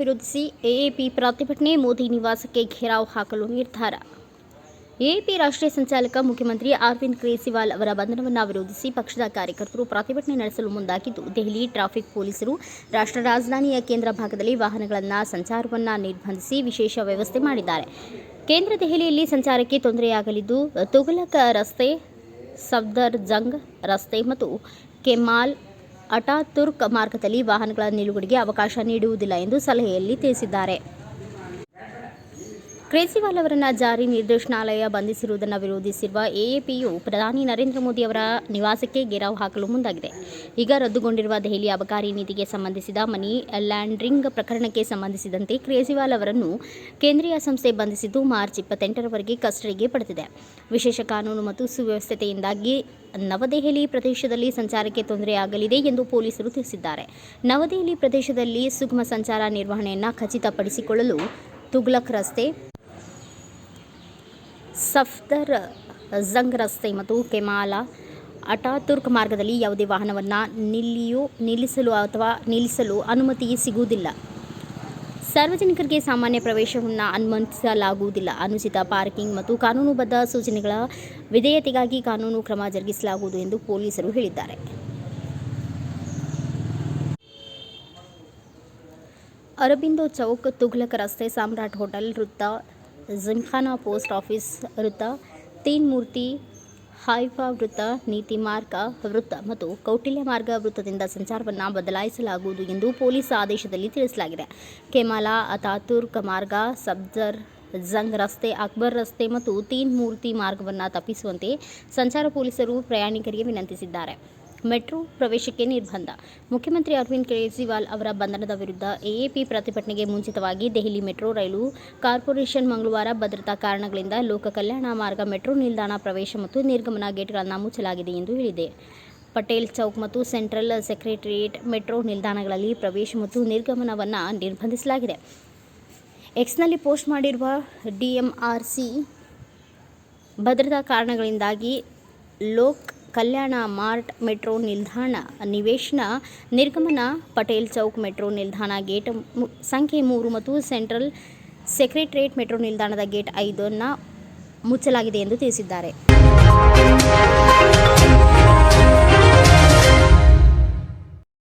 ವಿರೋಧಿಸಿ ಎಎಪಿ ಪ್ರತಿಭಟನೆ, ಮೋದಿ ನಿವಾಸಕ್ಕೆ ಘೇರಾವ್ ಹಾಕಲು ನಿರ್ಧಾರ. ಎಎಪಿ ರಾಷ್ಟ್ರೀಯ ಸಂಚಾಲಕ ಮುಖ್ಯಮಂತ್ರಿ ಅರವಿಂದ್ ಕೇಜ್ರಿವಾಲ್ ಅವರ ಬಂಧನವನ್ನು ವಿರೋಧಿಸಿ ಪಕ್ಷದ ಕಾರ್ಯಕರ್ತರು ಪ್ರತಿಭಟನೆ ನಡೆಸಲು ಮುಂದಾಗಿದ್ದು, ದೆಹಲಿ ಟ್ರಾಫಿಕ್ ಪೊಲೀಸರು ರಾಷ್ಟ್ರ ರಾಜಧಾನಿಯ ಕೇಂದ್ರ ಭಾಗದಲ್ಲಿ ವಾಹನಗಳನ್ನು, ಸಂಚಾರವನ್ನು ನಿರ್ಬಂಧಿಸಿ ವಿಶೇಷ ವ್ಯವಸ್ಥೆ ಮಾಡಿದ್ದಾರೆ. ಕೇಂದ್ರ ದೆಹಲಿಯಲ್ಲಿ ಸಂಚಾರಕ್ಕೆ ತೊಂದರೆಯಾಗಲಿದ್ದು, ತುಘಲಕ್ ರಸ್ತೆ ಸಫ್ದರ್ ಜಂಗ್ ರಸ್ತೆ ಮತ್ತು ಕೆಮಾಲ್ ಅಟಾತುರ್ಕ್ ಮಾರ್ಗದಲ್ಲಿ ವಾಹನಗಳ ನಿಲುಗಡೆಗೆ ಅವಕಾಶ ನೀಡುವುದಿಲ್ಲ ಎಂದು ಸಲಹೆಯಲ್ಲಿ ತಿಳಿಸಿದ್ದಾರೆ. ಕೇಜ್ರಿವಾಲ್ ಅವರನ್ನು ಜಾರಿ ನಿರ್ದೇಶನಾಲಯ ಬಂಧಿಸಿರುವುದನ್ನು ವಿರೋಧಿಸಿರುವ ಎಎಪಿಯು ಪ್ರಧಾನಿ ನರೇಂದ್ರ ಮೋದಿ ಅವರ ನಿವಾಸಕ್ಕೆ ಗೆರಾವ್ ಹಾಕಲು ಮುಂದಾಗಿದೆ. ಈಗ ರದ್ದುಗೊಂಡಿರುವ ದೆಹಲಿ ಅಬಕಾರಿ ನೀತಿಗೆ ಸಂಬಂಧಿಸಿದ ಮನಿ ಲ್ಯಾಂಡ್ರಿಂಗ್ ಪ್ರಕರಣಕ್ಕೆ ಸಂಬಂಧಿಸಿದಂತೆ ಕೇಜ್ರಿವಾಲ್ ಅವರನ್ನು ಕೇಂದ್ರೀಯ ಸಂಸ್ಥೆ ಬಂಧಿಸಿದ್ದು ಮಾರ್ಚ್ ಇಪ್ಪತ್ತೆಂಟರವರೆಗೆ ಕಸ್ಟಡಿಗೆ ಪಡೆದಿದೆ. ವಿಶೇಷ ಕಾನೂನು ಮತ್ತು ಸುವ್ಯವಸ್ಥತೆಯಿಂದಾಗಿ ನವದೆಹಲಿ ಪ್ರದೇಶದಲ್ಲಿ ಸಂಚಾರಕ್ಕೆ ತೊಂದರೆಯಾಗಲಿದೆ ಎಂದು ಪೊಲೀಸರು ತಿಳಿಸಿದ್ದಾರೆ. ನವದೆಹಲಿ ಪ್ರದೇಶದಲ್ಲಿ ಸುಗಮ ಸಂಚಾರ ನಿರ್ವಹಣೆಯನ್ನು ಖಚಿತಪಡಿಸಿಕೊಳ್ಳಲು ತುಗ್ಲಕ್ ರಸ್ತೆ ಸಫ್ದರ್ ಜಂಗ್ ರಸ್ತೆ ಮತ್ತು ಕೆಮಾಲ ಅಟಾತುರ್ಕ್ ಮಾರ್ಗದಲ್ಲಿ ಯಾವುದೇ ವಾಹನವನ್ನು ನಿಲ್ಲಿಯೂ, ನಿಲ್ಲಿಸಲು ಅಥವಾ ನಿಲ್ಲಿಸಲು ಅನುಮತಿ ಸಿಗುವುದಿಲ್ಲ. ಸಾರ್ವಜನಿಕರಿಗೆ ಸಾಮಾನ್ಯ ಪ್ರವೇಶವನ್ನು ಅನುಮತಿಸಲಾಗುವುದಿಲ್ಲ. ಅನುಚಿತ ಪಾರ್ಕಿಂಗ್ ಮತ್ತು ಕಾನೂನುಬದ್ಧ ಸೂಚನೆಗಳ ವಿಧೇಯತೆಗಾಗಿ ಕಾನೂನು ಕ್ರಮ ಜರುಗಿಸಲಾಗುವುದು ಎಂದು ಪೊಲೀಸರು ಹೇಳಿದ್ದಾರೆ. ಅರಬಿಂದೋ ಚೌಕ್ ತುಘಲಕ್ ರಸ್ತೆ ಸಾಮ್ರಾಟ್ ಹೋಟೆಲ್ ವೃತ್ತ ಜಿಮ್ಖಾನಾ ಪೋಸ್ಟ್ ಆಫೀಸ್ ವೃತ್ತ, ತೀನ್ ಮೂರ್ತಿ, ಹೈಫಾ ವೃತ್ತ, ನೀತಿ ಮಾರ್ಗ ವೃತ್ತ ಮತ್ತು ಕೌಟಿಲ್ಯ ಮಾರ್ಗ ವೃತ್ತದಿಂದ ಸಂಚಾರವನ್ನು ಬದಲಾಯಿಸಲಾಗುವುದು ಎಂದು ಪೊಲೀಸ್ ಆದೇಶದಲ್ಲಿ ತಿಳಿಸಲಾಗಿದೆ. ಕೆಮಾಲಾ, ಅತಾತುರ್ಕ್ ಮಾರ್ಗ, ಸಬ್ಜರ್ ಜಂಗ್ ರಸ್ತೆ, ಅಕ್ಬರ್ ರಸ್ತೆ ಮತ್ತು ತೀನ್ ಮೂರ್ತಿ ಮಾರ್ಗವನ್ನು ತಪ್ಪಿಸುವಂತೆ ಸಂಚಾರ ಪೊಲೀಸರು ಪ್ರಯಾಣಿಕರಿಗೆ ವಿನಂತಿಸಿದ್ದಾರೆ. ಮೆಟ್ರೋ ಪ್ರವೇಶಕ್ಕೆ ನಿರ್ಬಂಧ. ಮುಖ್ಯಮಂತ್ರಿ ಅರವಿಂದ್ ಕೇಜ್ರಿವಾಲ್ ಅವರ ಬಂಧನದ ವಿರುದ್ಧ ಎಎಪಿ ಪ್ರತಿಭಟನೆಗೆ ಮುಂಚಿತವಾಗಿ ದೆಹಲಿ ಮೆಟ್ರೋ ರೈಲು ಕಾರ್ಪೊರೇಷನ್ ಮಂಗಳವಾರ ಭದ್ರತಾ ಕಾರಣಗಳಿಂದ ಲೋಕ ಕಲ್ಯಾಣ ಮಾರ್ಗ ಮೆಟ್ರೋ ನಿಲ್ದಾಣ ಪ್ರವೇಶ ಮತ್ತು ನಿರ್ಗಮನ ಗೇಟ್ಗಳನ್ನು ಮುಚ್ಚಲಾಗಿದೆ ಎಂದು ಹೇಳಿದೆ. ಪಟೇಲ್ ಚೌಕ್ ಮತ್ತು ಸೆಂಟ್ರಲ್ ಸೆಕ್ರೆಟರಿಯೇಟ್ ಮೆಟ್ರೋ ನಿಲ್ದಾಣಗಳಲ್ಲಿ ಪ್ರವೇಶ ಮತ್ತು ನಿರ್ಗಮನವನ್ನು ನಿರ್ಬಂಧಿಸಲಾಗಿದೆ. ಎಕ್ಸ್ನಲ್ಲಿ ಪೋಸ್ಟ್ ಮಾಡಿರುವ ಡಿಎಂಆರ್ಸಿ ಭದ್ರತಾ ಕಾರಣಗಳಿಂದಾಗಿ ಲೋಕ್ ಕಲ್ಯಾಣ ಮಾರ್ಟ್ ಮೆಟ್ರೋ ನಿಲ್ದಾಣ ನಿವೇಶನ ನಿರ್ಗಮನ ಪಟೇಲ್ ಚೌಕ್ ಮೆಟ್ರೋ ನಿಲ್ದಾಣ ಗೇಟ್ ಸಂಖ್ಯೆ ಮೂರು ಮತ್ತು ಸೆಂಟ್ರಲ್ ಸೆಕ್ರೆಟರಿಯೇಟ್ ಮೆಟ್ರೋ ನಿಲ್ದಾಣದ ಗೇಟ್ ಐದನ್ನು ಮುಚ್ಚಲಾಗಿದೆ ಎಂದು ತಿಳಿಸಿದ್ದಾರೆ.